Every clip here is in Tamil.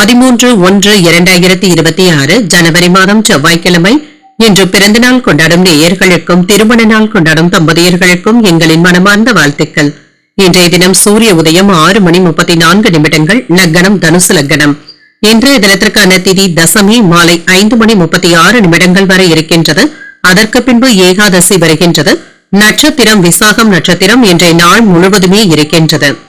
பதிமூன்று ஒன்று இரண்டாயிரத்தி இருபத்தி ஆறு ஜனவரி மாதம் செவ்வாய்க்கிழமை. இன்று பிறந்தநாள் கொண்டாடும் நேயர்களுக்கும் திருமண நாள் கொண்டாடும் தம்பதியர்களுக்கும் எங்களின் மனமார்ந்த வாழ்த்துக்கள். இன்றைய தினம் சூரிய உதயம் ஆறு மணி முப்பத்தி நான்கு நிமிடங்கள் லக்னம் தனுசு லக்னம். இன்றைய தினத்திற்கான திதி தசமி மாலை ஐந்து மணி முப்பத்தி ஆறு நிமிடங்கள் வரை இருக்கின்றது. அதற்கு பின்பு ஏகாதசி வருகின்றது. நட்சத்திரம் விசாகம் நட்சத்திரம் இன்றைய நாள் முழுவதுமே இருக்கின்றது.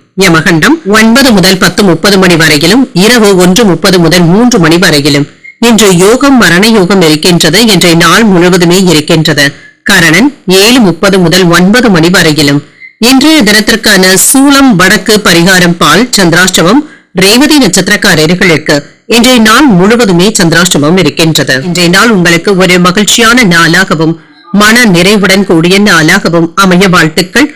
யமகண்டம் ஒன்பது முதல் பத்து முப்பது மணி வரையிலும் இரவு ஒன்று முப்பது முதல் மூன்று மணி வரையிலும். இன்று யோகம் மரண யோகம் இருக்கின்றது இன்றைய நாள் முழுவதுமே இருக்கின்றது. கரணன் ஏழு முப்பது முதல் ஒன்பது மணி வரையிலும். இன்றைய தினத்திற்கான சூளம் வடக்கு பரிகாரம் பால் சந்திராஷ்டமம் ரேவதி நட்சத்திரக்காரர்களுக்கு இன்றைய நாள் முழுவதுமே சந்திராஷ்டமம் இருக்கின்றது. இன்றைய நாள் உங்களுக்கு ஒரு மகிழ்ச்சியான நாளாகவும் மன நிறைவுடன் கூடிய நாளாகவும் அமைய வாழ்த்துக்கள்.